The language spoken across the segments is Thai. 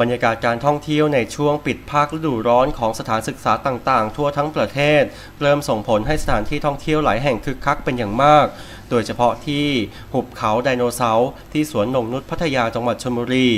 บรรยากาศการท่องเที่ยวในช่วงปิดภาคฤดูร้อนของสถานศึกษาต่างๆ ทั่วทั้งประเทศ เริ่มส่งผลให้สถานที่ท่องเที่ยวหลายแห่งคึกคักเป็นอย่างมาก โดยเฉพาะที่หุบเขาไดโนเสาร์ที่สวนหนงนุชพัทยาจังหวัดชลบุรี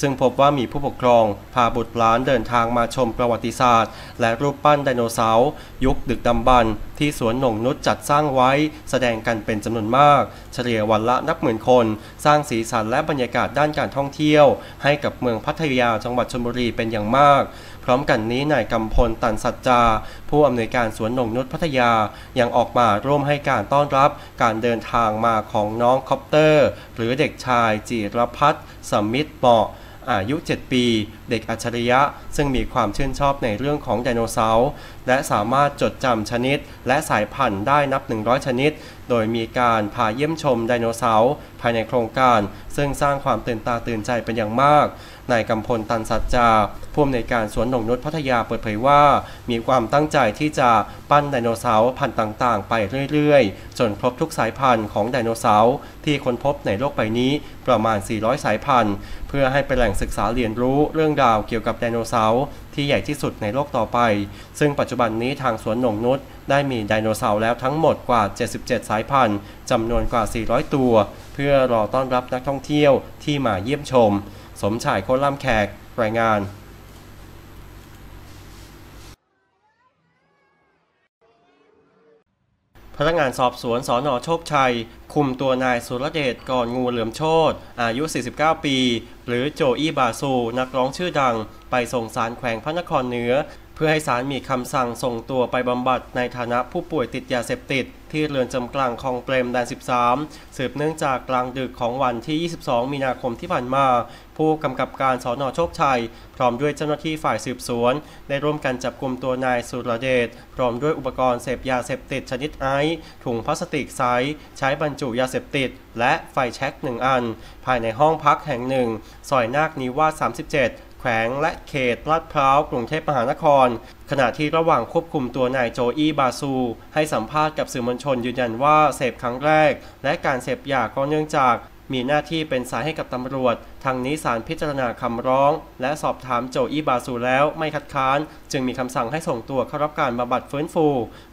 ซึ่งพบว่ามีผู้ปกครอง พาบุตรหลานเดินทางมาชมประวัติศาสตร์ และรูปปั้นไดโนเสาร์ยุคดึกดำบรรที่สวนหนงนุชจัดสร้างไว้ แสดงกันเป็นจำนวนมาก เฉลี่ยวันละนับหมื่นคน สร้างสีสันและบรรยากาศด้านการท่องเที่ยว ให้กับเมืองพัทยาจังหวัดชลบุรีเป็นอย่างมาก ร้อมกันนี้นายกำพลตันสัจจา ผู้อำนวยการสวนนงนุชพัทยายังออกมาร่วมให้การต้อนรับการเดินทางมาของน้องคอปเตอร์ หรือเด็กชายจิรพัฒน์สมิทธเหมาะอายุ 7 ปี เด็กอัจฉริยะ ซึ่งมีความชื่นชอบในเรื่องของไดโนเสาร์ และสามารถจดจำชนิด และสายพันธุ์ได้นับ 100 ชนิด โดยมีการพาเยี่ยมชมไดโนเสาร์ภายในโครงการ ซึ่งสร้างความตื่นตาตื่นใจเป็นอย่างมาก นายกำพลตันสัจจาผู้อำนวยการสวนหนงนุชพัทยาเปิดเผยว่า มีความตั้งใจที่จะปั้นไดโนเสาร์พันธุ์ต่างๆ ไปเรื่อยๆ จนครบทุกสายพันธุ์ของไดโนเสาร์ที่ค้นพบในโลกใบนี้ประมาณ 400 สายพันธุ์ เพื่อให้เป็นแหล่งศึกษาเรียนรู้เรื่องราวเกี่ยวกับไดโนเสาร์ที่ใหญ่ที่สุดในโลกต่อไป ซึ่งปัจจุบันนี้ทางสวนหนงนุชได้มีไดโนเสาร์แล้วทั้งหมดกว่า 77 สายพันธุ์จำนวนกว่า 400 ตัว เพื่อรอต้อนรับนักท่องเที่ยวที่มาเยี่ยมชม สมชายโคล่ำแขก รายงานพนักงานสอบสวนสอนอโชคชัย คุมตัวนายสุรเดชก่อนงูเหลือมโชตอายุ 49 ปี หรือโจอี้บาซู นักร้องชื่อดัง ไปส่งสารแขวงพระนครเหนือ พื่อให้ศาลมีคำสั่งส่งตัวไปบำบัดในฐานะผู้ป่วยติดยาเสพติด ที่เรือนจำกลางคลองเปรมแดน 13 สืบเนื่องจากกลางดึกของวันที่ 22 มีนาคมที่ผ่านมา ผู้กำกับการสอนอโชคชัย พร้อมด้วยเจ้าหน้าที่ฝ่ายสืบสวน ได้ร่วมกันจับกลุ่มตัวนายสุรเดชพร้อมด้วยอุปกรณ์เสพยาเสพติดชนิดไอซ์ถุงพลาสติกใสใช้บรรจุยาเสพติด และไฟแช็กหนึ่งอัน ภายในห้องพักแห่งหนึ่งซอยนาคนิวาส37 แขวงและเขตลาดพร้าวกรุงเทพมหานคร ขณะที่ระหว่างควบคุมตัวนายโจอี้บาซู ให้สัมภาษณ์กับสื่อมวลชนยืนยันว่าเสพครั้งแรก และการเสพยาก็เนื่องจาก มีหน้าที่เป็นสายให้กับตำรวจ ทางนี้ศาลพิจารณาคำร้อง และสอบถามโจอี้บาซูแล้วไม่คัดค้าน จึงมีคำสั่งให้ส่งตัวเข้ารับการบำบัดฟื้นฟู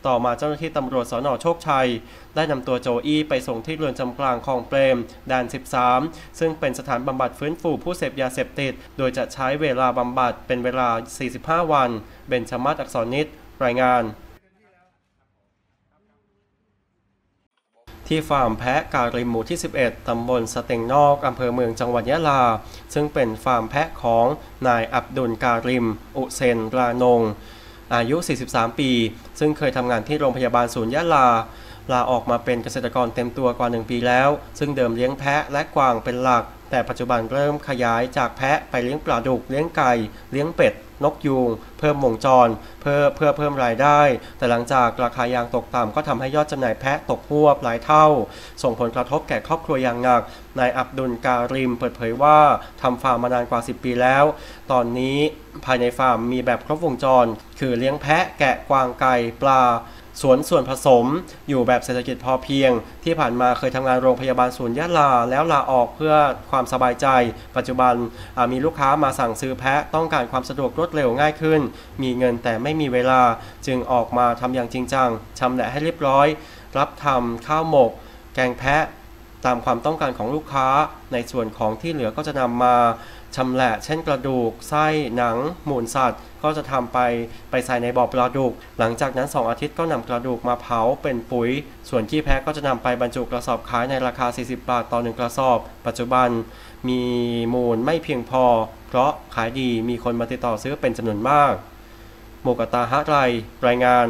ต่อมาเจ้าหน้าที่ตำรวจสนโชคชัย ได้นำตัวโจอี้ไปส่งที่เรือนจำกลางคลองเปรมด่าน13 ซึ่งเป็นสถานบำบัดฟื้นฟูผู้เสพยาเสพติด โดยจะใช้เวลาบำบัดเป็นเวลา 45 วัน เบนชมาศอักษรนิตรายงาน ที่ฟาร์มแพะการิมหมู่ที่ 11 ตำบลสเต็งนอกอำเภอเมืองจังหวัดยะลา ซึ่งเป็นฟาร์มแพะของนายอับดุลการิม อุเซนรานง อายุ 43 ปี ซึ่งเคยทำงานที่โรงพยาบาลศูนย์ยะลา ลาออกมาเป็นเกษตรกรเต็มตัวกว่า 1 ปีแล้ว ซึ่งเดิมเลี้ยงแพะและกวางเป็นหลัก แต่ปัจจุบันเริ่มขยายจากแพะไปเลี้ยงปลาดุก เลี้ยงไก่ เลี้ยงเป็ด นกยูงเพิ่มวงจร เพื่อเพื่อเพิ่มรายได้ แต่หลังจากราคายางตกต่ำก็ทำให้ยอดจำหน่ายแพะตกพวบหลายเท่า ส่งผลกระทบแก่ครอบครัวอย่างหนักนายอับดุลการิมเปิดเผยว่าทำฟาร์มมานานกว่า 10 ปีแล้ว ตอนนี้ภายในฟาร์มมีแบบครบวงจร คือเลี้ยงแพะแกะกวางไก่ปลา สวนส่วนผสม อยู่แบบเศรษฐกิจพอเพียง ที่ผ่านมาเคยทำงานโรงพยาบาลศูนย์ยะลา แล้วลาออกเพื่อความสบายใจ ปัจจุบันมีลูกค้ามาสั่งซื้อแพะต้องการความสะดวกรวดเร็วง่ายขึ้น มีเงินแต่ไม่มีเวลาจึงออกมาทำอย่างจริงจังชำแหละให้เรียบร้อย รับทำข้าวหมก แกงแพะตามความต้องการของลูกค้าในส่วนของที่เหลือก็จะนำมา ชำแหละเช่นกระดูก ไส้หนัง หมูลสัตว์ ก็จะทำไปไปใส่ในบ่อปลาดุกหลังจากนั้น 2 อาทิตย์ก็นำกระดูกมาเผาเป็นปุ๋ย ส่วนขี้แพะก็จะนำไปบรรจุกระสอบขายในราคา 40 บาทต่อ1กระสอบ ปัจจุบันมีมูลไม่เพียงพอ เพราะขายดีมีคนมาติดต่อซื้อเป็นจำนวนมากโมกตาฮะไรรายงาน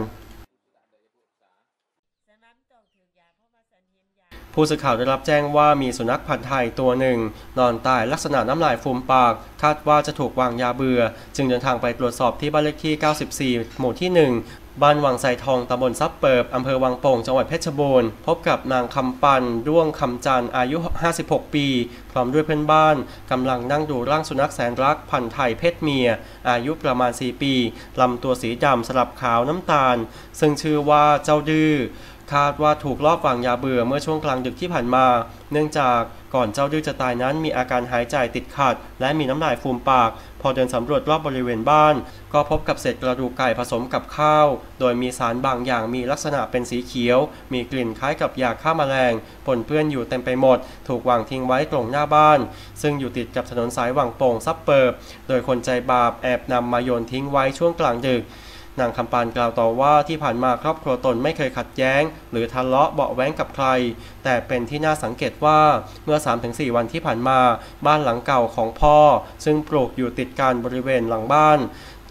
ผู้สื่อข่าวได้รับแจ้งว่ามีสุนัขพันธ์ไทยตัวหนึ่ง นอนตายลักษณะน้ำลายฟูมปาก คาดว่าจะถูกวางยาเบื่อ จึงเดินทางไปตรวจสอบที่บ้านเลขที่ 94 หมู่ที่ 1บ้านวังไซทองตำบลซับเปิบอำเภอวังโป่ง จังหวัดเพชรบูรณ์ พบกับนางคำปัน ด้วงคำจันทร์อายุ 56 ปี พร้อมด้วยเพื่อนบ้าน กำลังนั่งดูร่างสุนัขแสนรัก พันธุ์ไทยเพศเมีย อายุประมาณ 4 ปี ลำตัวสีดำสลับขาวน้ำตาล ซึ่งชื่อว่าเจ้าดื้อ คาดว่าถูกลอบวางยาเบื่อเมื่อช่วงกลางดึกที่ผ่านมา เนื่องจากก่อนเจ้าดื้อจะตายนั้นมีอาการหายใจติดขัด และมีน้ำลายฟูมปาก พอเดินสำรวจรอบบริเวณบ้าน ก็พบกับเศษกระดูกไก่ผสมกับข้าว โดยมีสารบางอย่างมีลักษณะเป็นสีเขียว มีกลิ่นคล้ายกับยาฆ่าแมลงปนเปื้อนอยู่เต็มไปหมด ถูกวางทิ้งไว้ตรงหน้าบ้าน ซึ่งอยู่ติดกับถนนสายวังโป่งซับเปิบ โดยคนใจบาปแอบนำมาโยนทิ้งไว้ช่วงกลางดึก นางคำปานกล่าวต่อว่าที่ผ่านมาครอบครัวตนไม่เคยขัดแย้ง หรือทะเลาะเบาะแว้งกับใคร แต่เป็นที่น่าสังเกตว่าเมื่อ 3-4 วันที่ผ่านมา บ้านหลังเก่าของพ่อ ซึ่งปลูกอยู่ติดกันบริเวณหลังบ้าน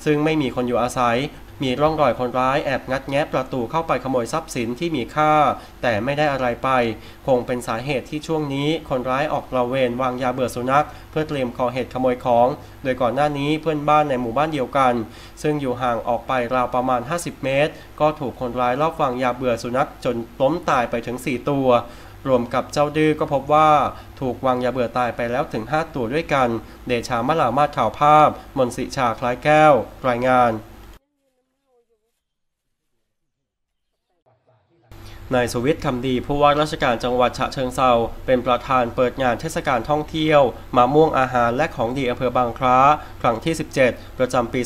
ซึ่งไม่มีคนอยู่อาศัย มีร่องรอยคนร้ายแอบงัดแงะประตูเข้าไปขโมยทรัพย์สินที่มีค่า แต่ไม่ได้อะไรไป คงเป็นสาเหตุที่ช่วงนี้คนร้ายออกระเวนวางยาเบื่อสุนัข เพื่อเตรียมก่อเหตุขโมยของ โดยก่อนหน้านี้เพื่อนบ้านในหมู่บ้านเดียวกัน ซึ่งอยู่ห่างออกไปราวประมาณ 50 เมตร ก็ถูกคนร้ายลอบวางยาเบื่อสุนัขจนล้มตายไปถึง 4 ตัวรวมกับเจ้าดื้อก็พบว่าถูกวางยาเบื่อตายไปแล้วถึง 5 ตัวด้วยกัน เดชามะลามาดข่าวภาพ มนสิชาคล้ายแก้ว รายงาน นายสุวิทย์คำดีผู้ว่าราชการจังหวัดฉะเชิงเซาเป็นประธานเปิดงานเทศกาลท่องเที่ยวมาม่วงอาหารและของดีอำเภอบางคล้า ครั้งที่ 17 ประจำปี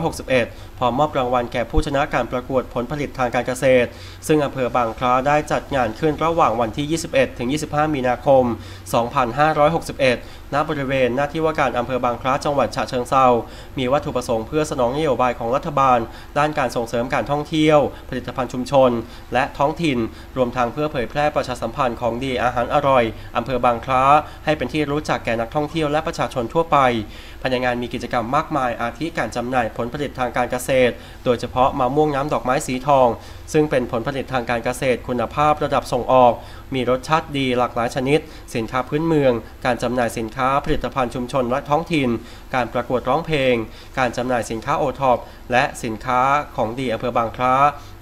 2561พร้อมมอบรางวัลแก่ผู้ชนะการประกวดผลผลิตทางการเกษตร ซึ่งอำเภอบางคล้าได้จัดงานขึ้นระหว่างวันที่ 21 ถึง 25 มีนาคม 2561 ณ บริเวณหน้าที่ว่าการอำเภอบางคล้าจังหวัดฉะเชิงเซามีวัตถุประสงค์เพื่อสนองนโยบายของรัฐบาล ด้านการส่งเสริมการท่องเที่ยว ผลิตภัณฑ์ชุมชน และท้องถิ่น รวมทางเพื่อเผยแพร่ประชาสัมพันธ์ของดีอาหารอร่อยอำเภอบางคล้าให้เป็นที่รู้จักแก่นักท่องเที่ยวและประชาชนทั่วไป ภายในงานมีกิจกรรมมากมาย อาทิการจำหน่ายผลผลิตทางการเกษตร โดยเฉพาะมะม่วงน้ำดอกไม้สีทอง ซึ่งเป็นผลผลิตทางการเกษตร คุณภาพระดับส่งออก มีรสชาติดีหลากหลายชนิด สินค้าพื้นเมือง การจำหน่ายสินค้าผลิตภัณฑ์ชุมชนและท้องถิ่น การประกวดร้องเพลง การจำหน่ายสินค้าโอท็อปและสินค้าของดีอำเภอบางคล้า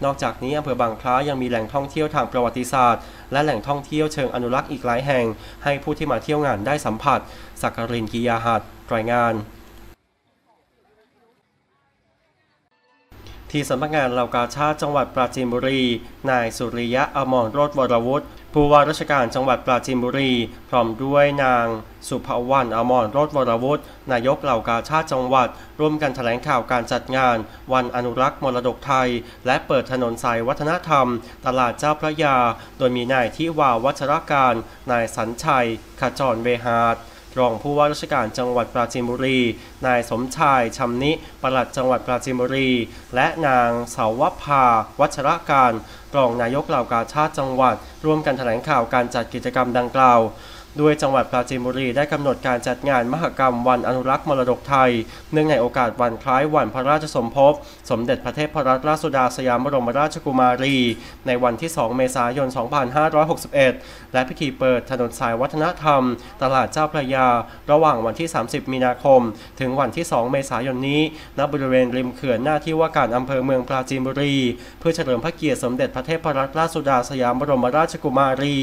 นอกจากนี้อำเภอบางคล้ายังมีแหล่งท่องเที่ยวทางประวัติศาสตร์ และแหล่งท่องเที่ยวเชิงอนุรักษ์อีกหลายแห่ง ให้ผู้ที่มาเที่ยวงานได้สัมผัสสักกรินกิยาหัดรายงานที่สำนักงานเหล่ากาชาติจังหวัดปราจีนบุรี นายสุริยะอมรโรธวรวุฒิ ผู้ว่าราชการจังหวัดปราจีนบุรี พร้อมด้วยนาง สุภวรรณอมรรธวรวุฒินายกเหล่ากาชาติจังหวัด ร่วมกันแถลงข่าวการจัดงาน วันอนุรักษ์มรดกไทย และเปิดถนนสายวัฒนธรรม ตลาดเจ้าพระยา โดยมีนายทิวาวัชรการ นายสัญชัยขจรเวหาดรองผู้ว่าราชการจังหวัดปราจีนบุรี นายสมชายชำนิปลัดจังหวัดปราจีนบุรี และนางสาวภา วัชรการ รองนายกเหล่ากาชาติจังหวัด ร่วมกันแถลงข่าวการจัดกิจกรรมดังกล่าว ด้วยจังหวัดปราจีนบุรีได้กำหนดการจัดงานมหกรรมวันอนุรักษ์มรดกไทย เนื่องในโอกาสวันคล้ายวันพระราชสมภพ สมเด็จพระเทพรัตนราชสุดาสยามบรมราชกุมารี ในวันที่ 2 เมษายน 2561 และพิธีเปิดถนนสายวัฒนธรรม ตลาดเจ้าพระยา ระหว่างวันที่ 30 มีนาคม ถึงวันที่ 2 เมษายนนี้ณบริเวณริมเขื่อนหน้าที่ว่าการอำเภอเมืองปราจีนบุรี เพื่อเฉลิมพระเกียรติสมเด็จพระเทพรัตนราชสุดาสยามบรมราชกุมารี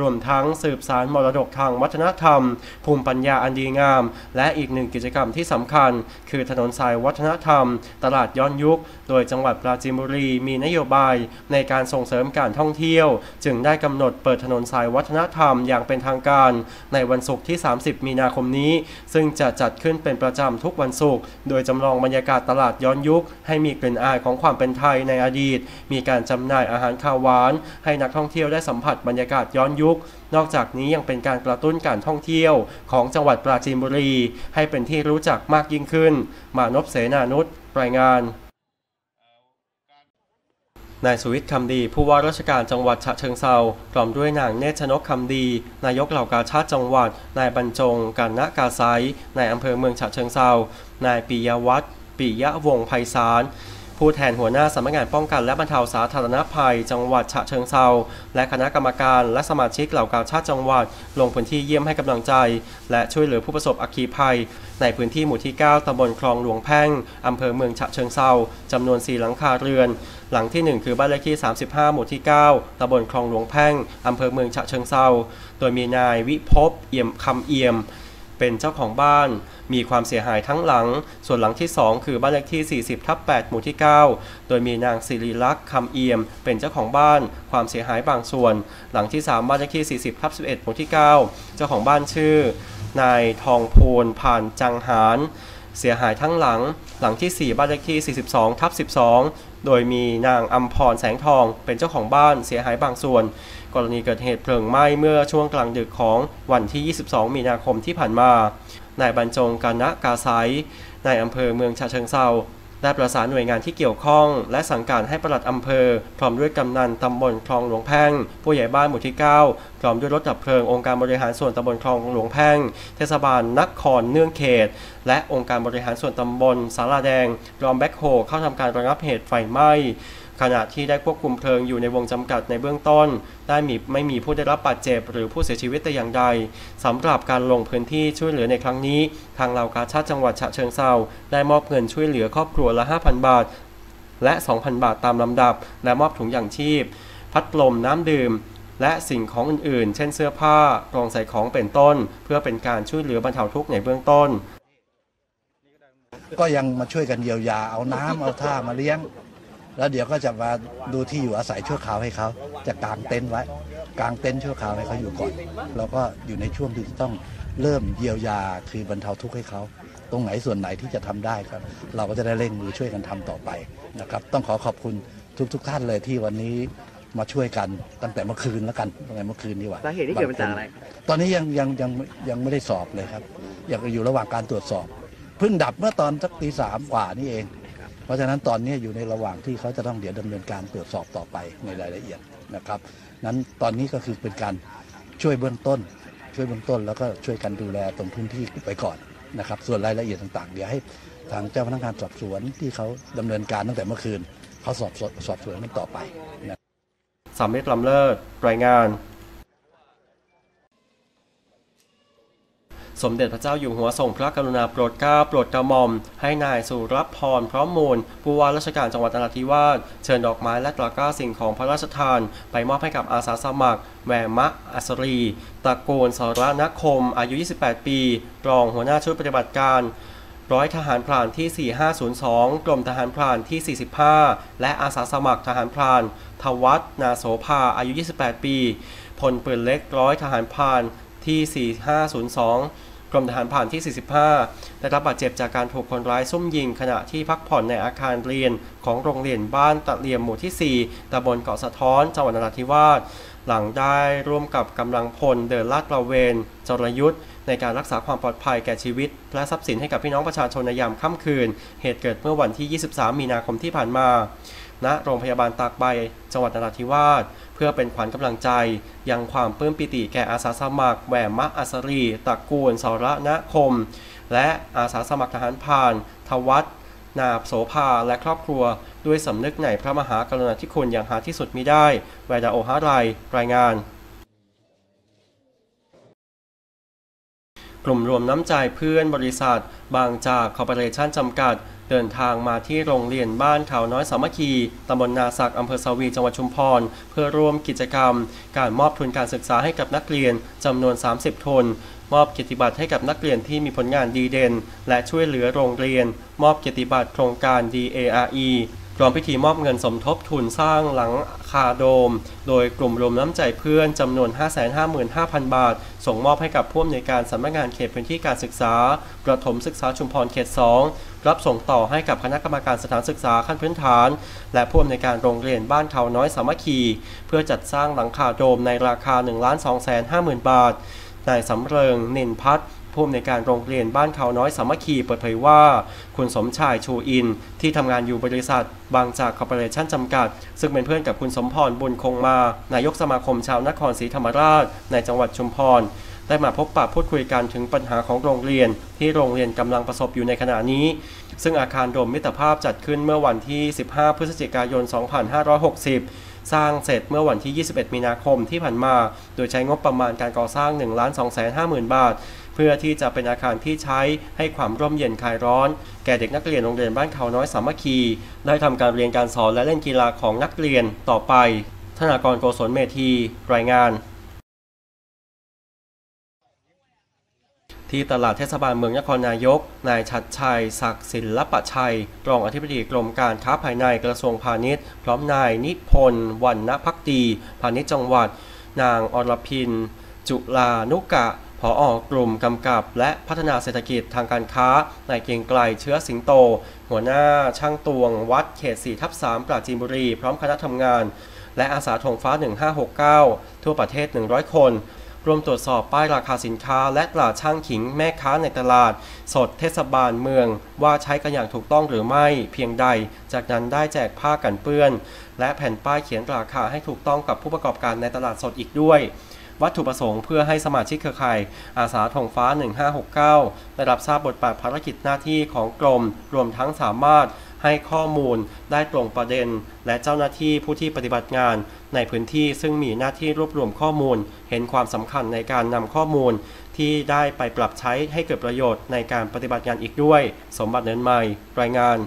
รวมทั้งสืบสารมรดกทางวัฒนธรรม ภูมิปัญญาอันดีงาม และอีกหนึ่งกิจกรรมที่สำคัญ คือถนนสายวัฒนธรรม ตลาดย้อนยุค โดยจังหวัดปราจีนบุรีมีนโยบายในการส่งเสริมการท่องเที่ยว จึงได้กำหนดเปิดถนนสายวัฒนธรรมอย่างเป็นทางการ ในวันศุกร์ที่ 30 มีนาคมนี้ ซึ่งจะจัดขึ้นเป็นประจำทุกวันศุกร์โดยจำลองบรรยากาศตลาดย้อนยุค ให้มีกลิ่นอายของความเป็นไทยในอดีต มีการจำหน่ายอาหารคาวหวาน ให้นักท่องเที่ยวได้สัมผัสบรรยากาศย้อนยุค นอกจากนี้ยังเป็นการกระตุ้นการท่องเที่ยวของจังหวัดปราจีนบุรี ให้เป็นที่รู้จักมากยิ่งขึ้น มานพเสนานุษรายงานนายสุวิทย์คำดีผู้ว่าราชการจังหวัดฉะเชิงเซาพร้อมด้วยนางเนชนกคำดี นายกเหล่ากาชาติจังหวัด นายบรรจงกันนะกาไซนายอำเภอเมืองฉะเชิงเซานายปิยวัฒน์ปิยวงไพศาล ผู้แทนหัวหน้าสำนักงานป้องกันและบรรเทาสาธารณภัย จังหวัดฉะเชิงเซาและคณะกรรมการและสมาชิกเหล่ากาชาติจังหวัด ลงพื้นที่เยี่ยมให้กำลังใจ และช่วยเหลือผู้ประสบอัคคีภัย ในพื้นที่หมู่ที่ 9ตำบลคลองหลวงแพ่งอำเภอเมืองฉะเชิงเซาจำนวน 4 หลังคาเรือน หลังที่ 1 คือบ้านเลขที่ 35 หมู่ที่ 9ตำบลคลองหลวงแพ่งอำเภอเมืองฉะเชิงเซาโดยมีนายวิภพเอี่ยมคำเอี่ยม เป็นเจ้าของบ้าน มีความเสียหายทั้งหลัง ส่วนหลังที่ 2 คือบ้านเลขที่ 40ทับ8หมู่ที่ 9 โดยมีนางสิริลักษ์คำเอี่ยม เป็นเจ้าของบ้าน ความเสียหายบางส่วน หลังที่ 3 บ้านเลขที่ 40ทับ11หมู่ที่ 9 เจ้าของบ้านชื่อนายทองพูนผ่านจังหารเสียหายทั้งหลัง หลังที่ 4 บ้านเลขที่ 42 ทับ 12 โดยมีนางอัมพรแสงทอง เป็นเจ้าของบ้าน เสียหายบางส่วน กรณีเกิดเหตุเพลิงไหม้เมื่อช่วงกลางดึกของวันที่ 22 มีนาคมที่ผ่านมา นายบรรจงกานะกาไซนายอำเภอเมืองฉะเชิงเซาได้ประสานหน่วยงานที่เกี่ยวข้อง และสั่งการให้ปลัดอำเภอ พร้อมด้วยกำนันตำบลคลองหลวงแพ่ง ผู้ใหญ่บ้านหมู่ที่ 9 พร้อมด้วยรถดับเพลิงองค์การบริหารส่วนตำบลคลองหลวงแพ่ง เทศบาลนครเนื่องเขต และองค์การบริหารส่วนตำบลสาราแดงพร้อมแบ็คโฮเข้าทำการระงับเหตุไฟไหม้ ขณะที่ได้ควบคุมเพลิงอยู่ในวงจำกัดในเบื้องต้น ได้มีไม่มีผู้ได้รับบาดเจ็บหรือผู้เสียชีวิตแต่อย่างใดสำหรับการลงพื้นที่ช่วยเหลือในครั้งนี้ ทางเหล่ากาชาติจังหวัดฉะเชิงเซาได้มอบเงินช่วยเหลือครอบครัวละ 5,000 บาท และ 2,000 บาทตามลำดับ และมอบถุงยางชีพ พัดลมน้ำดื่มและสิ่งของอื่นๆ เช่นเสื้อผ้ากล่องใส่ของเป็นต้น เพื่อเป็นการช่วยเหลือบรรเทาทุกข์ในเบื้องต้น ก็ยังมาช่วยกันเยียวยาเอาน้ำเอาท่ามาเลี้ยง แล้วเดี๋ยวก็จะมาดูที่อยู่อาศัยชั่วคราวให้เขาจะกางเต็นท์ไว้กางเต็นท์ชั่วคราวให้เขาอยู่ก่อนเราก็อยู่ในช่วงที่จะต้องเริ่มเยียวยาคือบรรเทาทุกข์ให้เขาตรงไหนส่วนไหนที่จะทำได้ครับ เราก็จะได้เร่งมือช่วยกันทำต่อไปนะครับ ต้องขอขอบคุณทุกๆทท่านเลยที่วันนี้มาช่วยกันตั้งแต่เมื่อคืนแล้วกันตั้งแต่เมื่อคืนดีกว่าสาเหตุที่เกิดมาจากอะไร ตอนนี้ยังยังยังยังไม่ได้สอบเลยครับยังอยู่ระหว่างการตรวจสอบเพิ่งดับเมื่อตอนสักตีสามกว่านี่เอง เพราะฉะนั้นตอนนี้อยู่ในระหว่างที่เขาจะต้องเดี๋ยวดำเนินการตรวจสอบต่อไปในรายละเอียดนะครับนั้นตอนนี้ก็คือเป็นการช่วยเบื้องต้น ช่วยเบื้องต้นแล้วก็ช่วยกันดูแลตรงพื้นที่ไปก่อนนะครับ ส่วนรายละเอียดต่างๆ เดี๋ยวให้ทางเจ้าพนักงานสอบสวนที่เขาดำเนินการตั้งแต่เมื่อคืนเขาสอบสวนสอบสวนกันต่อไปนะสามเมตรลำเลิศรายงาน สมเด็จพระเจ้าอยู่หัวทรงพระกรุณาโปรดเกล้าโปรดกระหม่อม ให้นายสุรพรพร้อมมูล ผู้ว่าราชการจังหวัดนราธิวาสเชิญดอกไม้และตะกร้าสิ่งของพระราชทาน ไปมอบให้กับอาสาสมัครแหวมะอัสรีตะโกนสรนคม อายุ 28 ปี รองหัวหน้าชุดปฏิบัติการร้อยทหารพรานที่ 4502 กรมทหารพรานที่ 45 และอาสาสมัครทหารพรานทวัฒนาโสภาอายุ 28 ปี พลปืนเล็กร้อยทหารพราน ที่ 4502 กรมทหารพรานที่ 45 ได้รับบาดเจ็บจากการถูกคนร้ายซุ่มยิงขณะที่พักผ่อนในอาคารเรียนของโรงเรียนบ้านตะเลียมหมู่ที่ 4ตำบลเกาะสะท้อนจังหวัดนราธิวาสหลังได้ร่วมกับกำลังพลเดินลาดตระเวนจรยุทธ์ในการรักษาความปลอดภัยแก่ชีวิต และทรัพย์สินให้กับพี่น้องประชาชนในยามค่ำคืน เหตุเกิดเมื่อวันที่ 23 มีนาคมที่ผ่านมาณโรงพยาบาลตากใบ จังหวัดนราธิวาส พื่อเป็นขวัญกำลังใจ ยังความปลื้มปิติแก่อาสาสมัครแหวมมะอัสรีตระกูลสารณคม และอาสาสมัครทหารพราน ทวัฒนาโสภาและครอบครัว ด้วยสำนึกในพระมหากรุณาธิคุณอย่างหาที่สุดมิได้ แวดาโอฮารายรายงานกลุ่มรวมน้ำใจเพื่อนบริษัท บางจากคอร์ปอเรชั่นจำกัด เดินทางมาที่โรงเรียนบ้านเขาน้อยสามัคคีตำบลนาศักอำเภอสวีจังหวัดชุมพร เพื่อร่วมกิจกรรม การมอบทุนการศึกษาให้กับนักเรียนจำนวน 30 ทุนมอบเกียรติบัตรให้กับนักเรียนที่มีผลงานดีเด่น และช่วยเหลือโรงเรียน มอบเกียรติบัตรโครงการ DARE ร้อมพิธีมอบเงินสมทบทุนสร้างหลังคาโดม โดยกลุ่มรวมน้ำใจเพื่อนจำนวน 555,000 บาท ส่งมอบให้กับผู้อำนวยการสำนักงานเขตพื้นที่การศึกษา ประถมศึกษาชุมพรเขต 2 รับส่งต่อให้กับคณะกรรมการสถานศึกษาขั้นพื้นฐาน และผู้อำนวยการโรงเรียนบ้านเขาน้อยสามัคคี เพื่อจัดสร้างหลังคาโดมในราคา 1 2 5 0 0 0 0 บาท นายสำเริงนินพัฒน์ผู้อำนวยการโรงเรียนบ้านเขาน้อยสามัคคีเปิดเผยว่า คุณสมชายชูอิน ที่ทำงานอยู่บริษัท บางจากคอร์ปอเรชั่นจำกัด ซึ่งเป็นเพื่อนกับคุณสมพรบุญคงมา นายกสมาคมชาวนครศรีธรรมราช ในจังหวัดชุมพรได้มาพบปะพูดคุยกันถึงปัญหาของโรงเรียน ที่โรงเรียนกำลังประสบอยู่ในขณะนี้ ซึ่งอาคารโดมมิตรภาพจัดขึ้นเมื่อวันที่ 15 พฤศจิกายน 2560 สร้างเสร็จเมื่อวันที่ 21 มีนาคมที่ผ่านมา โดยใช้งบประมาณการก่อสร้าง 1 2 5 0 0 0 0 บาท เพื่อที่จะเป็นอาคารที่ใช้ให้ความร่มเย็นคลายร้อน แก่เด็กนักเรียนโรงเรียนบ้านเขาน้อยสามัคคี ได้ทำการเรียนการสอนและเล่นกีฬาของนักเรียนต่อไป ธนากรโกศลเมธี รายงาน ที่ตลาดเทศบาลเมืองนครนายก นายชัดชัย ศักดิ์ศิลปชัย รองอธิบดีกรมการค้าภายในกระทรวงพาณิชย์ พร้อมนายนิพนธ์วรรณพักดีพาณิชย์จังหวัด นางอรพิน จุลานุกะผออกลุ่มกำกับ และพัฒนาเศรษฐกิจทางการค้า นายเกียงไกลเชื้อสิงโต หัวหน้าช่างตวง วัดเขต4ทับ3ปราจีนบุรี พร้อมคณะทำงาน และอาสาธงฟ้า 1569 ทั่วประเทศ 100 คน รวมตรวจสอบป้ายราคาสินค้า และตราช่างขิงแม่ค้าในตลาด สดเทศบาลเมือง ว่าใช้กันอย่างถูกต้องหรือไม่เพียงใด จากนั้นได้แจกผ้ากันเปื้อน และแผ่นป้ายเขียนราคาให้ถูกต้องกับผู้ประกอบการในตลาดสดอีกด้วยวัตถุประสงค์เพื่อให้สมาชิกเครือข่ายอาสาธงฟ้า 1569 ได้รับทราบบทบาทภารกิจหน้าที่ของกรม รวมทั้งสามารถ ให้ข้อมูลได้ตรงประเด็น และเจ้าหน้าที่ผู้ที่ปฏิบัติงาน ในพื้นที่ซึ่งมีหน้าที่รวบรวมข้อมูล เห็นความสำคัญในการนำข้อมูล ที่ได้ไปปรับใช้ให้เกิดประโยชน์ในการปฏิบัติงานอีกด้วย สมบัติเนินใหม่ รายงาน